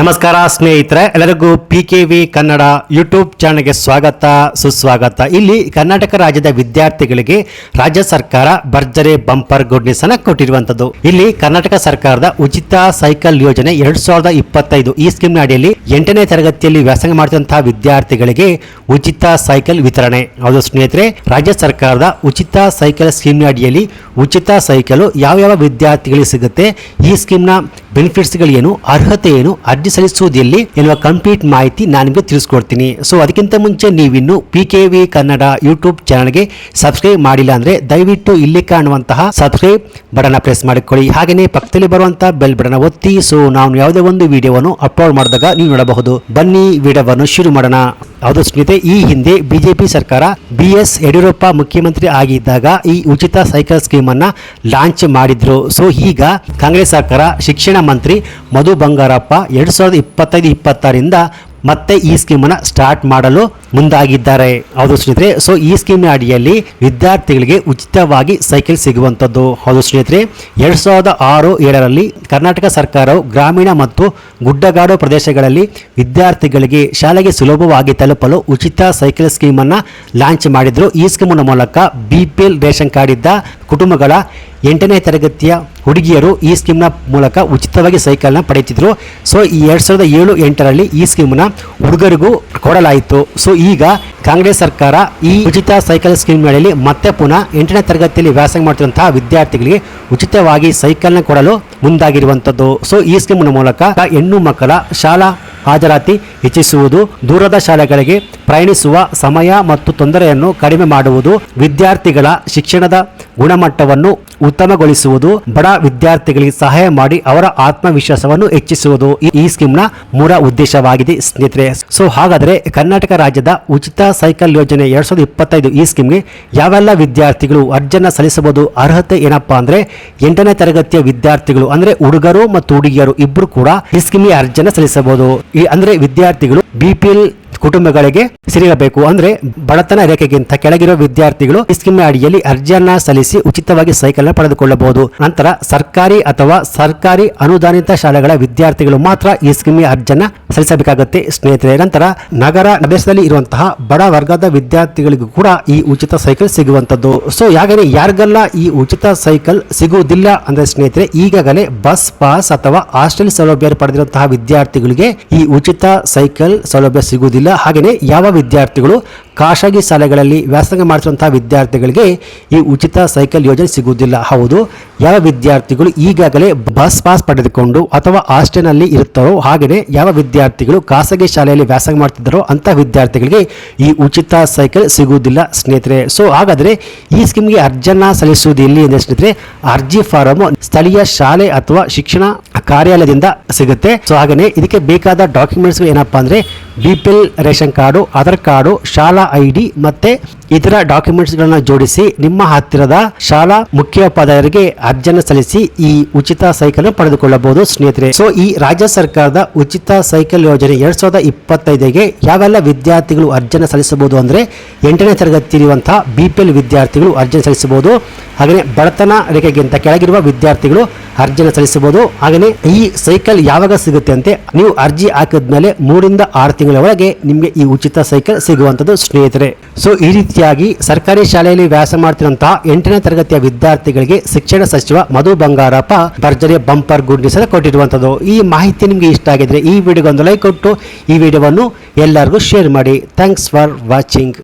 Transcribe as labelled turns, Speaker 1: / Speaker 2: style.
Speaker 1: ನಮಸ್ಕಾರ ಸ್ನೇಹಿತರೆ, ಎಲ್ಲರಿಗೂ P K V Kannada YouTube ಚಾನಲ್ಗೆ ಸ್ವಾಗತ, ಸುಸ್ವಾಗತ. ಇಲ್ಲಿ ಕರ್ನಾಟಕ ರಾಜ್ಯದ ವಿದ್ಯಾರ್ಥಿಗಳಿಗೆ ರಾಜ್ಯ ಸರ್ಕಾರ ಭರ್ಜರಿ ಬಂಪರ್ ಗುಡ್ ನ್ಯೂಸ್ ಅನ್ನ ಕೊಟ್ಟಿರುವಂತದ್ದು ಇಲ್ಲಿ ಕರ್ನಾಟಕ ಸರ್ಕಾರದ ಉಚಿತ ಸೈಕಲ್ ಯೋಜನೆ ಎರಡ್ ಸಾವಿರದ ಇಪ್ಪತ್ತೈದು ಈ ಸ್ಕೀಮ್ ಅಡಿಯಲ್ಲಿ ಎಂಟನೇ ತರಗತಿಯಲ್ಲಿ ವ್ಯಾಸಂಗ ಮಾಡಿದಂತಹ ವಿದ್ಯಾರ್ಥಿಗಳಿಗೆ ಉಚಿತ ಸೈಕಲ್ ವಿತರಣೆ. ಹೌದು ಸ್ನೇಹಿತರೆ, ರಾಜ್ಯ ಸರ್ಕಾರದ ಉಚಿತ ಸೈಕಲ್ ಸ್ಕೀಮ್ ಅಡಿಯಲ್ಲಿ ಉಚಿತ ಸೈಕಲ್ ಯಾವ ಯಾವ ವಿದ್ಯಾರ್ಥಿಗಳಿಗೆ ಸಿಗುತ್ತೆ, ಈ ಸ್ಕೀಮ್ನ ಬೆನಿಫಿಟ್ಸ್ಗಳೇನು, ಅರ್ಹತೆ ಏನು, ಅರ್ಜಿ ಸಲ್ಲಿಸುವುದು ಎಲ್ಲಿ ಎನ್ನುವ ಕಂಪ್ಲೀಟ್ ಮಾಹಿತಿ ನಾನು ನಿಮಗೆ ತಿಳಿಸ್ಕೊಡ್ತೀನಿ. ಸೊ ಅದಕ್ಕಿಂತ ಮುಂಚೆ ನೀವಿನ್ನು P K V Kannada YouTube ಚಾನಲ್ಗೆ ಸಬ್ಸ್ಕ್ರೈಬ್ ಮಾಡಿಲ್ಲ ಅಂದ್ರೆ ದಯವಿಟ್ಟು ಇಲ್ಲಿ ಕಾಣುವಂತಹ ಸಬ್ಸ್ಕ್ರೈಬ್ ಬಟನ್ ಪ್ರೆಸ್ ಮಾಡಿಕೊಳ್ಳಿ. ಹಾಗೆಯೇ ಪಕ್ಕದಲ್ಲಿ ಬರುವಂತಹ ಬೆಲ್ ಬಟನ್ ಒತ್ತಿ ಸೊ ನಾವು ಯಾವುದೇ ಒಂದು ವಿಡಿಯೋವನ್ನು ಅಪ್ಲೋಡ್ ಮಾಡಿದಾಗ ನೀವು ನೋಡಬಹುದು. ಬನ್ನಿ ವಿಡಿಯೋವನ್ನು ಶುರು ಮಾಡೋಣ. ಹೌದು ಸ್ಮಿತೆ ಈ ಹಿಂದೆ ಬಿಜೆಪಿ ಸರ್ಕಾರ ಬಿ ಎಸ್ ಯಡಿಯೂರಪ್ಪ ಮುಖ್ಯಮಂತ್ರಿ ಆಗಿದ್ದಾಗ ಈ ಉಚಿತ ಸೈಕಲ್ ಸ್ಕೀಮ್ ಅನ್ನ ಲಾಂಚ್ ಮಾಡಿದ್ರು. ಸೊ, ಈಗ ಕಾಂಗ್ರೆಸ್ ಸರ್ಕಾರ ಶಿಕ್ಷಣ ಮಂತ್ರಿ ಮಧು ಬಂಗಾರಪ್ಪ ಎರಡು ಸಾವಿರದ ಇಪ್ಪತ್ತೈದು ಇಪ್ಪತ್ತಾರಿಂದ ಮತ್ತೆ ಈ ಸ್ಕೀಮನ್ನು ಸ್ಟಾರ್ಟ್ ಮಾಡಲು ಮುಂದಾಗಿದ್ದಾರೆ. ಹೌದು ಸ್ನೇಹಿತರೆ ಸೊ ಈ ಸ್ಕೀಮ್ ಅಡಿಯಲ್ಲಿ ವಿದ್ಯಾರ್ಥಿಗಳಿಗೆ ಉಚಿತವಾಗಿ ಸೈಕಲ್ ಸಿಗುವಂಥದ್ದು ಹೌದು ಸ್ನೇಹಿತರೆ, ಎರಡು ಸಾವಿರದ ಆರು, ಏಳರಲ್ಲಿ ಕರ್ನಾಟಕ ಸರ್ಕಾರವು ಗ್ರಾಮೀಣ ಮತ್ತು ಗುಡ್ಡಗಾಡು ಪ್ರದೇಶಗಳಲ್ಲಿ ವಿದ್ಯಾರ್ಥಿಗಳಿಗೆ ಶಾಲೆಗೆ ಸುಲಭವಾಗಿ ತಲುಪಲು ಉಚಿತ ಸೈಕಲ್ ಸ್ಕೀಮನ್ನು ಲಾಂಚ್ ಮಾಡಿದ್ರು. ಈ ಸ್ಕೀಮಿನ ಮೂಲಕ B P L ration card ಇದ್ದ ಕುಟುಂಬಗಳ ಎಂಟನೇ ತರಗತಿಯ ಹುಡುಗಿಯರು ಈ ಸ್ಕೀಮ್ನ ಮೂಲಕ ಉಚಿತವಾಗಿ ಸೈಕಲ್ನ ಪಡೆಯುತ್ತಿದ್ದರು. ಸೊ, ಈ ಎರಡು ಸಾವಿರದ ಏಳು, ಎಂಟರಲ್ಲಿ ಈ ಸ್ಕೀಮ್ನ ಹುಡುಗರಿಗೂ ಕೊಡಲಾಯಿತು. ಸೊ, ಈಗ ಕಾಂಗ್ರೆಸ್ ಸರ್ಕಾರ ಈ ಉಚಿತ ಸೈಕಲ್ ಸ್ಕೀಮ್ ಅಡಿಯಲ್ಲಿ ಮತ್ತೆ ಪುನಃ ಎಂಟನೇ ತರಗತಿಯಲ್ಲಿ ವ್ಯಾಸಂಗ ಮಾಡ್ತಿರುವಂತಹ ವಿದ್ಯಾರ್ಥಿಗಳಿಗೆ ಉಚಿತವಾಗಿ ಸೈಕಲ್ನ ಕೊಡಲು ಮುಂದಾಗಿರುವಂಥದ್ದು ಸೊ, ಈ ಸ್ಕೀಮ್ನ ಮೂಲಕ ಹೆಣ್ಣು ಮಕ್ಕಳ ಶಾಲಾ ಹಾಜರಾತಿ ಹೆಚ್ಚಿಸುವುದು ದೂರದ ಶಾಲೆಗಳಿಗೆ ಪ್ರಯಾಣಿಸುವ ಸಮಯ ಮತ್ತು ತೊಂದರೆಯನ್ನು ಕಡಿಮೆ ಮಾಡುವುದು ವಿದ್ಯಾರ್ಥಿಗಳ ಶಿಕ್ಷಣದ ಗುಣಮಟ್ಟವನ್ನು ಉತ್ತಮಗೊಳಿಸುವುದು, ಬಡ ವಿದ್ಯಾರ್ಥಿಗಳಿಗೆ ಸಹಾಯ ಮಾಡಿ ಅವರ ಆತ್ಮವಿಶ್ವಾಸವನ್ನು ಹೆಚ್ಚಿಸುವುದು ಈ- ಸ್ಕೀಮ್ನ ಮೂಲ ಉದ್ದೇಶವಾಗಿದೆ ಸ್ನೇಹಿತರೆ. ಸೊ ಹಾಗಾದರೆ ಕರ್ನಾಟಕ ರಾಜ್ಯದ ಉಚಿತ ಸೈಕಲ್ ಯೋಜನೆ ಎರಡ್ ಸಾವಿರದ ಇಪ್ಪತ್ತೈದು ಈ ಸ್ಕೀಮ್ಗೆ ಯಾವೆಲ್ಲ ವಿದ್ಯಾರ್ಥಿಗಳು ಅರ್ಜನ ಸಲ್ಲಿಸಬಹುದು ಅರ್ಹತೆ ಏನಪ್ಪಾ ಅಂದ್ರೆ ಎಂಟನೇ ತರಗತಿಯ ವಿದ್ಯಾರ್ಥಿಗಳು ಅಂದ್ರೆ ಹುಡುಗರು ಮತ್ತು ಹುಡುಗಿಯರು ಇಬ್ಬರು ಕೂಡ ಈ ಸ್ಕೀಮ್ಗೆ ಅರ್ಜನ ಸಲ್ಲಿಸಬಹುದು. ಅಂದ್ರೆ ವಿದ್ಯಾರ್ಥಿಗಳು ಬಿಪಿಎಲ್ ಕುಟುಂಬಗಳಿಗೆ ಸಿಗಬೇಕು ಅಂದ್ರೆ ಬಡತನ ರೇಖೆಗಿಂತ ಕೆಳಗಿರುವ ವಿದ್ಯಾರ್ಥಿಗಳು ಈ ಸ್ಕೀಮ್ ಅಡಿಯಲ್ಲಿ ಅರ್ಜಿಯನ್ನ ಸಲ್ಲಿಸಿ ಉಚಿತವಾಗಿ ಸೈಕಲ್ನ ಪಡೆದುಕೊಳ್ಳಬಹುದು. ನಂತರ ಸರ್ಕಾರಿ ಅಥವಾ ಸರ್ಕಾರಿ ಅನುದಾನಿತ ಶಾಲೆಗಳ ವಿದ್ಯಾರ್ಥಿಗಳು ಮಾತ್ರ ಈ ಸ್ಕೀಮ್ ಅರ್ಜಿಯನ್ನ ಸಲ್ಲಿಸಬೇಕಾಗುತ್ತೆ. ಸ್ನೇಹಿತರೆ, ನಂತರ ನಗರ ಪ್ರದೇಶದಲ್ಲಿ ಇರುವಂತಹ ಬಡ ವರ್ಗದ ವಿದ್ಯಾರ್ಥಿಗಳಿಗೂ ಕೂಡ ಈ ಉಚಿತ ಸೈಕಲ್ ಸಿಗುವಂತದ್ದು ಸೊ ಯಾಗನೇ ಯಾರಿಗೆಲ್ಲ ಈ ಉಚಿತ ಸೈಕಲ್ ಸಿಗುವುದಿಲ್ಲ ಅಂದ್ರೆ ಸ್ನೇಹಿತರೆ, ಈಗಾಗಲೇ ಬಸ್, ಪಾಸ್ ಅಥವಾ ಹಾಸ್ಟೆಲ್ ಸೌಲಭ್ಯ ಪಡೆದಿರುವಂತಹ ವಿದ್ಯಾರ್ಥಿಗಳಿಗೆ ಈ ಉಚಿತ ಸೈಕಲ್ ಸೌಲಭ್ಯ ಸಿಗುವುದಿಲ್ಲ. ಹಾಗೆಯೇ ಯಾವ ವಿದ್ಯಾರ್ಥಿಗಳು ಖಾಸಗಿ ಶಾಲೆಗಳಲ್ಲಿ ವ್ಯಾಸಂಗ ಮಾಡ್ತಿರುವಂತಹ ವಿದ್ಯಾರ್ಥಿಗಳಿಗೆ ಈ ಉಚಿತ ಸೈಕಲ್ ಯೋಜನೆ ಸಿಗುವುದಿಲ್ಲ? ಹೌದು. ಯಾವ ವಿದ್ಯಾರ್ಥಿಗಳು ಈಗಾಗಲೇ ಬಸ್ ಪಾಸ್ ಪಡೆದುಕೊಂಡು ಅಥವಾ ಹಾಸ್ಟೆಲ್ನಲ್ಲಿ ಇರುತ್ತಾರೋ, ಹಾಗೆಯೇ ಯಾವ ವಿದ್ಯಾರ್ಥಿಗಳು ಖಾಸಗಿ ಶಾಲೆಯಲ್ಲಿ ವ್ಯಾಸಂಗ ಮಾಡ್ತಿದ್ದಾರೋ ಅಂತ ವಿದ್ಯಾರ್ಥಿಗಳಿಗೆ ಈ ಉಚಿತ ಸೈಕಲ್ ಸಿಗುವುದಿಲ್ಲ ಸ್ನೇಹಿತರೆ. ಸೊ ಹಾಗಾದರೆ ಈ ಸ್ಕೀಮ್ಗೆ ಅರ್ಜಿಯನ್ನ ಸಲ್ಲಿಸುವುದು ಎಲ್ಲಿ ಎಂದ ಸ್ನೇಹಿತರೆ? ಅರ್ಜಿ ಫಾರಂ ಸ್ಥಳೀಯ ಶಾಲೆ ಅಥವಾ ಶಿಕ್ಷಣ ಕಾರ್ಯಾಲಯದಿಂದ ಸಿಗುತ್ತೆ. ಸೊ ಹಾಗೆಯೇ ಇದಕ್ಕೆ ಬೇಕಾದ ಡಾಕ್ಯುಮೆಂಟ್ಸ್ ಏನಪ್ಪಾ ಅಂದ್ರೆ B P L ration card Aadhaar card ಶಾಲಾ ಐ ಡಿ ಮತ್ತೆ ಇತರ ಡಾಕ್ಯುಮೆಂಟ್ಸ್ ಗಳನ್ನ ಜೋಡಿಸಿ ನಿಮ್ಮ ಹತ್ತಿರದ ಶಾಲಾ ಮುಖ್ಯೋಪಾಧ್ಯಾಯರಿಗೆ ಅರ್ಜಿಯನ್ನು ಸಲ್ಲಿಸಿ ಈ ಉಚಿತ ಸೈಕಲ್ ಪಡೆದುಕೊಳ್ಳಬಹುದು, ಸ್ನೇಹಿತರೆ. ಸೊ ಈ ರಾಜ್ಯ ಸರ್ಕಾರದ ಉಚಿತ ಸೈಕಲ್ ಯೋಜನೆ ಎರಡ್ ಸಾವಿರದ ಇಪ್ಪತ್ತೈದಿಗೆ ಯಾವೆಲ್ಲ ವಿದ್ಯಾರ್ಥಿಗಳು ಅರ್ಜಿಯನ್ನು ಸಲ್ಲಿಸಬಹುದು ಅಂದ್ರೆ ಎಂಟನೇ ತರಗತಿ ಇರುವಂತಹ ಬಿ ಪಿ ಎಲ್ ವಿದ್ಯಾರ್ಥಿಗಳು ಅರ್ಜಿಯನ್ನು ಸಲ್ಲಿಸಬಹುದು ಹಾಗೆಯೇ ಬಡತನ ರೇಖೆಗಿಂತ ಕೆಳಗಿರುವ ವಿದ್ಯಾರ್ಥಿಗಳು ಅರ್ಜಿಯನ್ನು ಸಲ್ಲಿಸಬಹುದು ಹಾಗೆಯೇ ಈ ಸೈಕಲ್ ಯಾವಾಗ ಸಿಗುತ್ತೆ ಅಂತೆ ನೀವು ಅರ್ಜಿ ಹಾಕಿದ್ಮೇಲೆ ಮೂರಿಂದ ಆರು ತಿಂಗಳ ಒಳಗೆ ನಿಮಗೆ ಈ ಉಚಿತ ಸೈಕಲ್ ಸಿಗುವಂತದ್ದು ಸ್ನೇಹಿತರೆ. ಸೊ ಈ ರೀತಿಯಾಗಿ ಸರ್ಕಾರಿ ಶಾಲೆಯಲ್ಲಿ ವ್ಯಾಸ ಮಾಡ್ತಿರುವಂತಹ ಎಂಟನೇ ತರಗತಿಯ ವಿದ್ಯಾರ್ಥಿಗಳಿಗೆ ಶಿಕ್ಷಣ ಸಚಿವ ಮಧು ಬಂಗಾರಪ್ಪ ಭರ್ಜರಿ ಬಂಪರ್ ಗುಡ್ ನ್ಯೂಸ್ ಕೊಟ್ಟಿರುವಂತದ್ದು ಈ ಮಾಹಿತಿ ನಿಮಗೆ ಇಷ್ಟ ಆಗಿದ್ರೆ ಈ ವಿಡಿಯೋಗೊಂದು ಲೈಕ್ ಕೊಟ್ಟು ಈ ವಿಡಿಯೋವನ್ನು ಎಲ್ಲರಿಗೂ ಶೇರ್ ಮಾಡಿ. Thanks for watching.